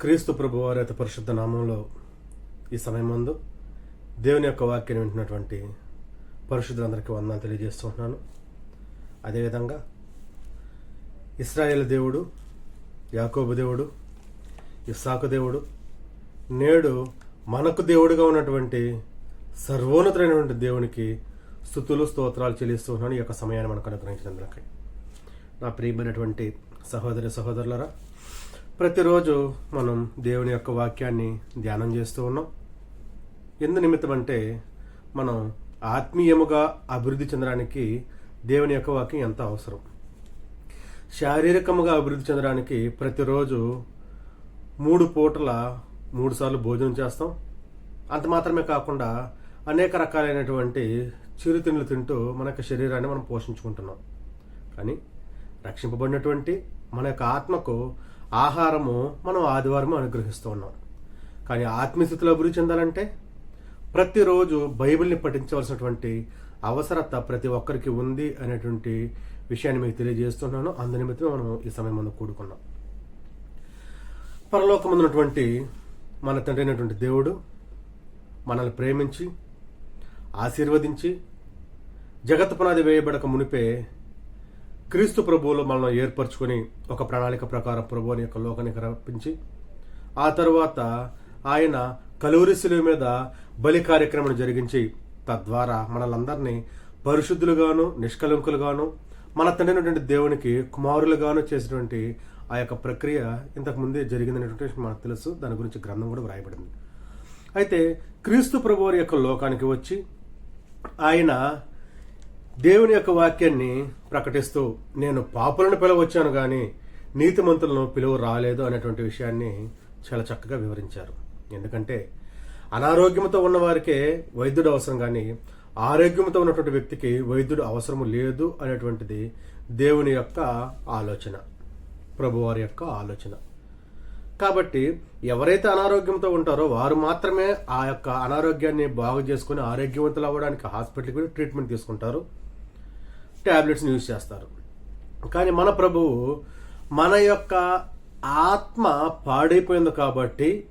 క్రీస్తు ప్రభు వారి అతి పరిశుద్ధ నామంలో ఈ సమయం ముందు దేవుని యొక్క వాక్యాన్ని వింటున్నటువంటి పరిశుద్ధులందరికీ వందనాలు తెలియజేస్తున్నాను అదేవిధంగా ఇస్రాయేల్ దేవుడు యాకోబు దేవుడు ఇస్సాకు దేవుడు నేడు మనకు దేవుడిగా ఉన్నటువంటి సర్వోన్నతమైనటువంటి దేవునికి స్థుతులు స్తోత్రాలు చెల్లిస్తున్నాను ఈ యొక్క సమయాన్ని మనకు అనుగ్రహించినందుకై నా ప్రియమైనటువంటి సహోదరి సహోదరులరా ప్రతిరోజు మనం దేవుని యొక్క వాక్యాన్ని ధ్యానం చేస్తూ ఉన్నాం. ఎందు నిమిత్తం అంటే మనం ఆత్మీయముగా అభివృద్ధి చెందడానికి దేవుని యొక్క వాక్యం ఎంత అవసరం. శారీరకముగా అభివృద్ధి చెందడానికి ప్రతిరోజు మూడు పూటల మూడు సార్లు భోజనం చేస్తాం. అంత మాత్రమే కాకుండా అనేక రకాలైనటువంటి చిరుతిండ్లు తింటూ మన యొక్క శరీరాన్ని మనం పోషించుకుంటున్నాం. కానీ రక్షింపబడినటువంటి మన యొక్క ఆత్మకు ఆహారము మనం ఆదివారం అనుగ్రహిస్తూ ఉన్నాం. కానీ ఆత్మీయస్థితిలో అభివృద్ధి చెందాలంటే ప్రతిరోజు బైబిల్ని పఠించవలసినటువంటి అవసరత ప్రతి ఒక్కరికి ఉంది అనేటువంటి విషయాన్ని మీకు తెలియజేస్తున్నాను. అందు మనం ఈ సమయం ముందు కూడుకున్నాం. పరలోకమున్నటువంటి మన తండ్రి అయినటువంటి దేవుడు మనల్ని ప్రేమించి ఆశీర్వదించి జగత్ పునాది వేయబడక మునిపే క్రీస్తు ప్రభువులో మనం ఏర్పరచుకొని ఒక ప్రణాళిక ప్రకారం ప్రభువుని యొక్క లోకానికి రప్పించి ఆ తర్వాత ఆయన కలువరిశిలువ మీద బలి కార్యక్రమం జరిగించి తద్వారా మనలందరినీ పరిశుద్ధులుగాను నిష్కలంకులుగాను మన తండ్రినటువంటి దేవునికి కుమారులుగాను చేసినటువంటి ఆ యొక్క ప్రక్రియ ఇంతకు ముందే జరిగిందనేటువంటి విషయం మనకు తెలుసు. దాని గురించి గ్రంథం కూడా వ్రాయబడింది. అయితే క్రీస్తు ప్రభువారి యొక్క లోకానికి వచ్చి ఆయన దేవుని యొక్క వాక్యాన్ని ప్రకటిస్తూ నేను పాపులను పిలవచ్చాను కానీ నీతిమంతులను పిలువ రాలేదు అనేటువంటి విషయాన్ని చాలా చక్కగా వివరించారు. ఎందుకంటే అనారోగ్యంతో ఉన్న వారికే వైద్యుడు అవసరం కానీ ఆరోగ్యంతో ఉన్నటువంటి వ్యక్తికి వైద్యుడు అవసరం లేదు అనేటువంటిది దేవుని యొక్క ఆలోచన ప్రభువారి యొక్క ఆలోచన. కాబట్టి ఎవరైతే అనారోగ్యంతో ఉంటారో వారు మాత్రమే ఆ యొక్క అనారోగ్యాన్ని బాగు చేసుకుని ఆరోగ్యవంతులు అవ్వడానికి హాస్పిటల్కి ట్రీట్మెంట్ తీసుకుంటారు. ట్యాబ్లెట్స్ని యూజ్ చేస్తారు. కానీ మన ప్రభువు మన యొక్క ఆత్మ పాడైపోయింది కాబట్టి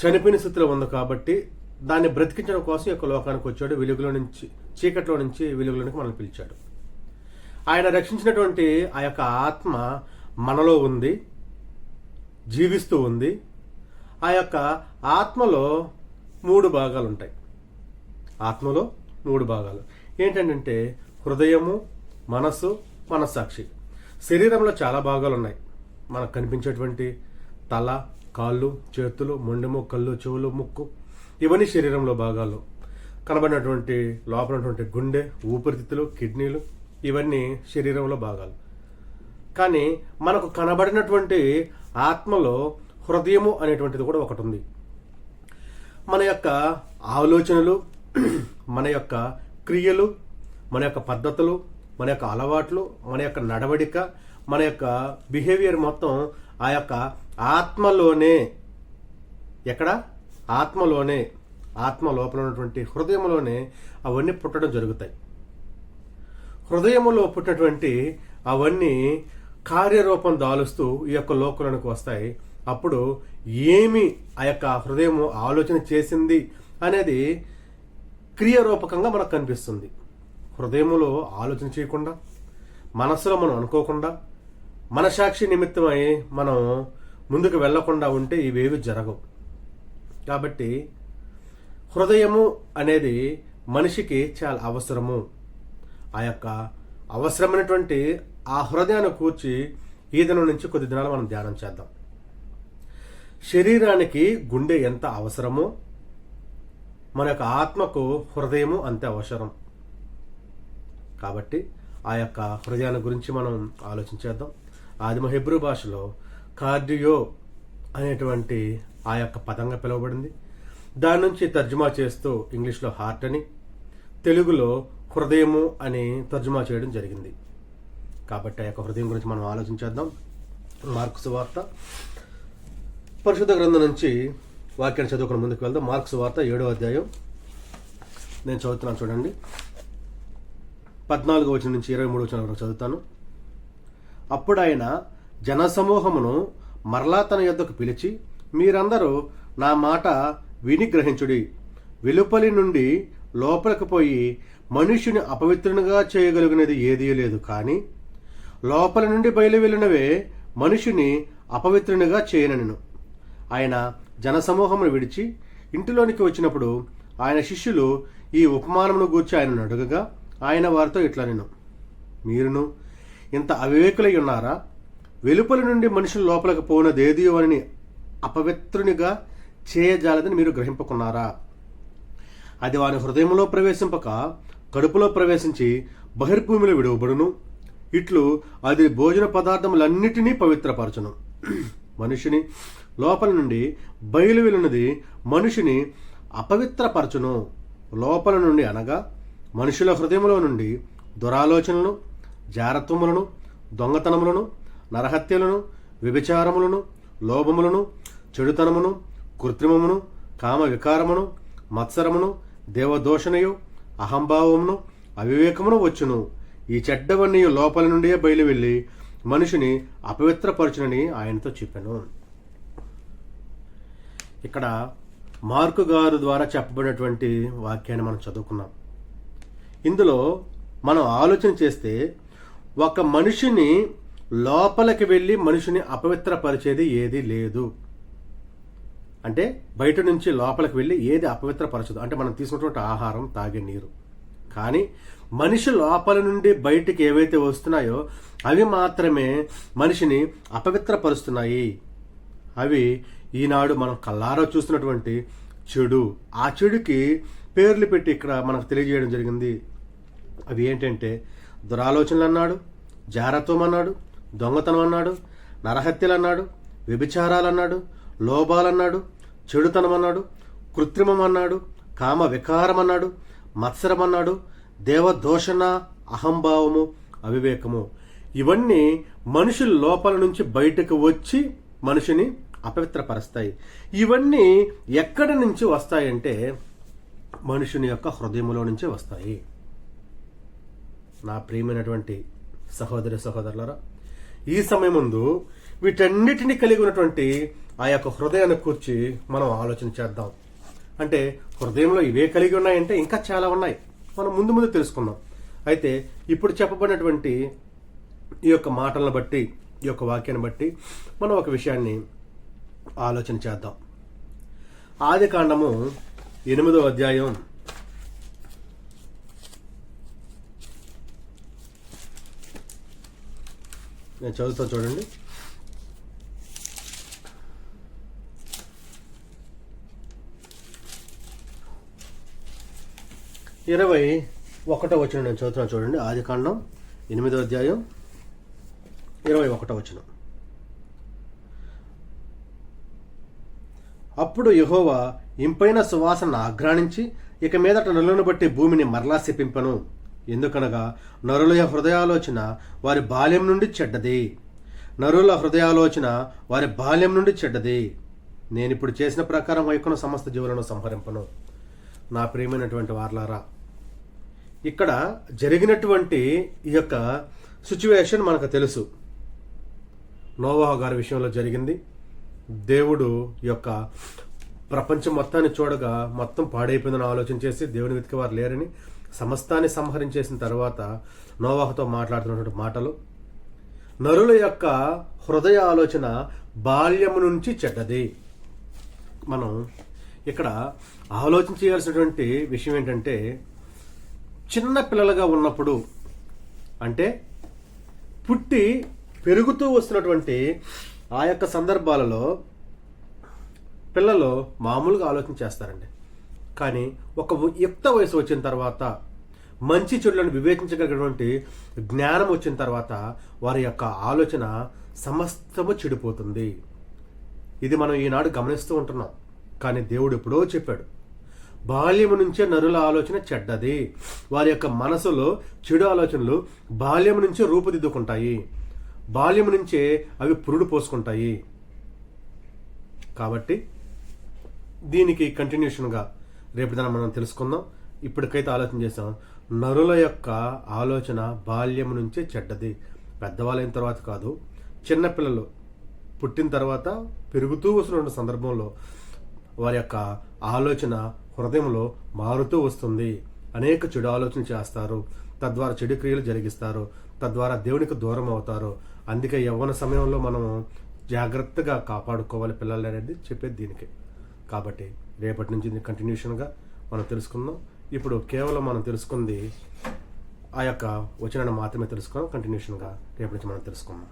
చనిపోయిన స్థితిలో ఉంది కాబట్టి దాన్ని బ్రతికించడం కోసం యొక్క లోకానికి వచ్చాడు. వెలుగులో నుంచి చీకట్లో నుంచి వెలుగులోనికి మనల్ని పిలిచాడు. ఆయన రక్షించినటువంటి ఆ యొక్క ఆత్మ మనలో ఉంది జీవిస్తూ ఉంది. ఆ యొక్క ఆత్మలో మూడు భాగాలు ఉంటాయి ఆత్మలో మూడు భాగాలు. ఏంటంటే హృదయము మనస్సు మనస్సాక్షి. శరీరంలో చాలా భాగాలు ఉన్నాయి మనకు కనిపించేటువంటి తల కాళ్ళు చేతులు మొండెము కళ్ళు చెవులు ముక్కు. ఇవన్నీ శరీరంలో భాగాలు. కనబడినటువంటి లోపలటువంటి గుండె ఊపిరితిత్తులు కిడ్నీలు ఇవన్నీ శరీరంలో భాగాలు. కానీ మనకు కనబడినటువంటి ఆత్మలో హృదయము అనేటువంటిది కూడా ఒకటి ఉంది మన యొక్క ఆలోచనలు మన యొక్క క్రియలు మన యొక్క పద్ధతులు మన యొక్క అలవాట్లు మన యొక్క నడవడిక మన యొక్క బిహేవియర్ మొత్తం ఆ యొక్క ఆత్మలోనే ఎక్కడ? ఆత్మలోనే ఆత్మ లోపల ఉన్నటువంటి హృదయంలోనే అవన్నీ పుట్టడం జరుగుతాయి. హృదయములో పుట్టినటువంటి అవన్నీ కార్యరూపం దాలుస్తూ ఈ యొక్క లోకంలోనికి వస్తాయి. అప్పుడు ఏమి ఆ యొక్క హృదయము ఆలోచన చేసింది అనేది క్రియారూపకంగా మనకు కనిపిస్తుంది. హృదయములో ఆలోచన చేయకుండా మనసులో మనం అనుకోకుండా మనసాక్షి నిమిత్తమై మనం ముందుకు వెళ్ళకుండా ఉంటే ఇవేవి జరగవు. కాబట్టి హృదయము అనేది మనిషికి చాలా అవసరము. ఆ యొక్క అవసరమైనటువంటి ఆ హృదయాన్ని కూర్చి ఈ దినం నుంచి కొద్ది దినాలు మనం ధ్యానం చేద్దాం. శరీరానికి గుండె ఎంత అవసరమో మన యొక్క ఆత్మకు హృదయము అంతే అవసరం. కాబట్టి ఆ యొక్క హృదయాన్ని గురించి మనం ఆలోచించేద్దాం. ఆదిమ హెబ్రూ భాషలో కార్డియో అనేటువంటి ఆ యొక్క పదంగా పిలువబడింది. దాని నుంచి తర్జుమా చేస్తూ ఇంగ్లీష్లో హార్ట్ అని తెలుగులో హృదయము అని తర్జుమా చేయడం జరిగింది. కాబట్టి ఆ యొక్క హృదయం గురించి మనం ఆలోచించేద్దాం. మార్క్స్ వార్త. పరిశుద్ధ గ్రంథం నుంచి వాక్యాన్ని చదువుకుని ముందుకు వెళ్దాం. మార్క్స్ వార్త ఏడో అధ్యాయం. నేను చదువుతున్నాను చూడండి. పద్నాలుగు వచ్చిన నుంచి ఇరవై మూడు వచ్చిన వరకు చదువుతాను. అప్పుడు ఆయన జనసమూహమును మరలా తన యొద్దకు పిలిచి మీరందరూ నా మాట విని గ్రహించుడి. వెలుపలి నుండి లోపలికి పోయి మనుష్యుని అపవిత్రునిగా చేయగలిగినది ఏదీ లేదు కానీ లోపల నుండి బయలు వెళ్ళినవే మనుషుని అపవిత్రునిగా చేయనను. ఆయన జనసమూహమును విడిచి ఇంటిలోనికి వచ్చినప్పుడు ఆయన శిష్యులు ఈ ఉపమానమును గూర్చి ఆయనను అడుగగా ఆయన వారితో ఇట్లా నేను. మీరును ఇంత అవివేకులై ఉన్నారా? వెలుపల నుండి మనుషులు లోపలికి పోనదేదియో అని అపవిత్రునిగా చేయజాలదని మీరు గ్రహింపుకున్నారా? అది వాని హృదయంలో ప్రవేశింపక కడుపులో ప్రవేశించి బహిర్భూమిలో విడువబడును. ఇట్లు అది భోజన పదార్థములన్నిటినీ పవిత్రపరచును. మనిషిని లోపల నుండి బయలు వెళ్ళినది మనిషిని అపవిత్రపరచును. లోపల నుండి అనగా మనుషుల హృదయంలో నుండి దురాలోచనలను జారత్వములను దొంగతనములను నరహత్యలను వ్యభిచారములను లోభములను చెడుతనమును కృత్రిమమును కామ వికారమును మత్సరమును దేవదోషణయు అహంభావమును అవివేకమును వచ్చును. ఈ చెడ్డవన్నీ లోపల నుండే బయలు వెళ్ళి మనిషిని అపవిత్రపరచునని ఆయనతో చెప్పాను. ఇక్కడ మార్కు గారు ద్వారా చెప్పబడినటువంటి వాక్యాన్ని మనం చదువుకున్నాం. ఇందులో మనం ఆలోచన చేస్తే ఒక మనిషిని లోపలికి వెళ్ళి మనిషిని అపవిత్రపరిచేది ఏది లేదు. అంటే బయట నుంచి లోపలికి వెళ్ళి ఏది అపవిత్రపరచదు. అంటే మనం తీసుకున్నటువంటి ఆహారం తాగే నీరు. కానీ మనిషి లోపల నుండి బయటికి ఏవైతే వస్తున్నాయో అవి మాత్రమే మనిషిని అపవిత్రపరుస్తున్నాయి. అవి ఈనాడు మనం కల్లారో చూస్తున్నటువంటి చెడు. ఆ చెడుకి పేర్లు పెట్టి ఇక్కడ మనకు తెలియజేయడం జరిగింది. అవి ఏంటంటే దురాలోచనలు అన్నాడు జారత్వం అన్నాడు దొంగతనం అన్నాడు నరహత్యలు అన్నాడు వ్యభిచారాలు అన్నాడు లోభాలన్నాడు చెడుతనం అన్నాడు కృత్రిమం అన్నాడు కామ వికారం అన్నాడు మత్సరం అన్నాడు దేవదోషణ అహంభావము అవివేకము. ఇవన్నీ మనుషుల లోపల నుంచి బయటకు వచ్చి మనిషిని అపవిత్రపరుస్తాయి. ఇవన్నీ ఎక్కడి నుంచి వస్తాయంటే మనుషుని యొక్క హృదయంలో నుంచే వస్తాయి. నా ప్రియమైనటువంటి సహోదరి సహోదరులరా ఈ సమయం ముందు వీటన్నిటిని కలిగి ఉన్నటువంటి ఆ యొక్క హృదయాన్ని కూర్చి మనం ఆలోచన చేద్దాం. అంటే హృదయంలో ఇవే కలిగి ఉన్నాయంటే ఇంకా చాలా ఉన్నాయి. మనం ముందు ముందు తెలుసుకుందాం. అయితే ఇప్పుడు చెప్పబడినటువంటి ఈ యొక్క మాటలను బట్టి ఈ యొక్క వాక్యాన్ని బట్టి మనం ఒక విషయాన్ని ఆలోచన చేద్దాం. ఆది కాండము ఎనిమిదో అధ్యాయం నేను చదువుతా చూడండి. ఇరవై ఒకటో వచ్చిన నేను చదువుతున్నాను చూడండి. ఆది కాండం ఎనిమిదో అధ్యాయం ఇరవై ఒకటో వచ్చిన అప్పుడు యహోవా ఇంపైన సువాసన ఆగ్రాణించి ఇక మీదట నరులను బట్టి భూమిని మరలా శిపింపను. ఎందుకనగా నరుల హృదయాలోచన వారి బాల్యం నుండి చెడ్డది. నరుల హృదయాలోచన వారి బాల్యం నుండి చెడ్డది. నేను ఇప్పుడు చేసిన ప్రకారం వైకున్న సమస్త జీవులను సంహరింపను. నా ప్రియమైనటువంటి వార్లారా ఇక్కడ జరిగినటువంటి ఈ యొక్క సిచ్యువేషన్ మనకు తెలుసు. నోవాహ గారి విషయంలో జరిగింది. దేవుడు యొక్క ప్రపంచం మొత్తాన్ని చూడగా మొత్తం పాడైపోయిందని ఆలోచన చేసి దేవుని వెతికి వారు లేరని సమస్తాన్ని సంహరించేసిన తర్వాత నోవాహతో మాట్లాడుతున్నటువంటి మాటలు. నరుల యొక్క హృదయ ఆలోచన బాల్యము నుంచి చెడ్డది. మనం ఇక్కడ ఆలోచన చేయాల్సినటువంటి విషయం ఏంటంటే చిన్న పిల్లలుగా ఉన్నప్పుడు అంటే పుట్టి పెరుగుతూ వస్తున్నటువంటి ఆ యొక్క సందర్భాలలో పిల్లలు మామూలుగా ఆలోచన చేస్తారండి. కానీ ఒక యుక్త వయసు వచ్చిన తర్వాత మంచి చెడులను వివేచించగలిగినటువంటి జ్ఞానం వచ్చిన తర్వాత వారి యొక్క ఆలోచన సమస్తము చెడిపోతుంది. ఇది మనం ఈనాడు గమనిస్తూ ఉంటున్నాం. కానీ దేవుడు ఎప్పుడో చెప్పాడు బాల్యము నుంచే నరుల ఆలోచన చెడ్డది. వారి యొక్క మనసులో చెడు ఆలోచనలు బాల్యం నుంచే రూపుదిద్దుకుంటాయి. బాల్యం నుంచే అవి పురుడు పోసుకుంటాయి. కాబట్టి దీనికి కంటిన్యూషన్గా రేపు దాన్ని మనం తెలుసుకుందాం. ఇప్పటికైతే ఆలోచన చేసాం నరుల యొక్క ఆలోచన బాల్యం నుంచే చెడ్డది. పెద్దవాళ్ళైన తర్వాత కాదు చిన్నపిల్లలు పుట్టిన తర్వాత పెరుగుతూ వస్తున్న సందర్భంలో వారి యొక్క ఆలోచన హృదయంలో మారుతూ వస్తుంది. అనేక చెడు ఆలోచన చేస్తారు. తద్వారా చెడు క్రియలు జరిగిస్తారు. తద్వారా దేవునికి దూరం అవుతారు. అందుకే యవ్వన సమయంలో మనము జాగ్రత్తగా కాపాడుకోవాలి పిల్లలు అనేది చెప్పేది దీనికి. కాబట్టి రేపటి నుంచి కంటిన్యూషన్గా మనం తెలుసుకుందాం. ఇప్పుడు కేవలం మనం తెలుసుకుంది ఆ యొక్క వచనాన్ని మాత్రమే తెలుసుకుందాం కంటిన్యూషన్గా రేపటి నుంచి మనం తెలుసుకుందాం.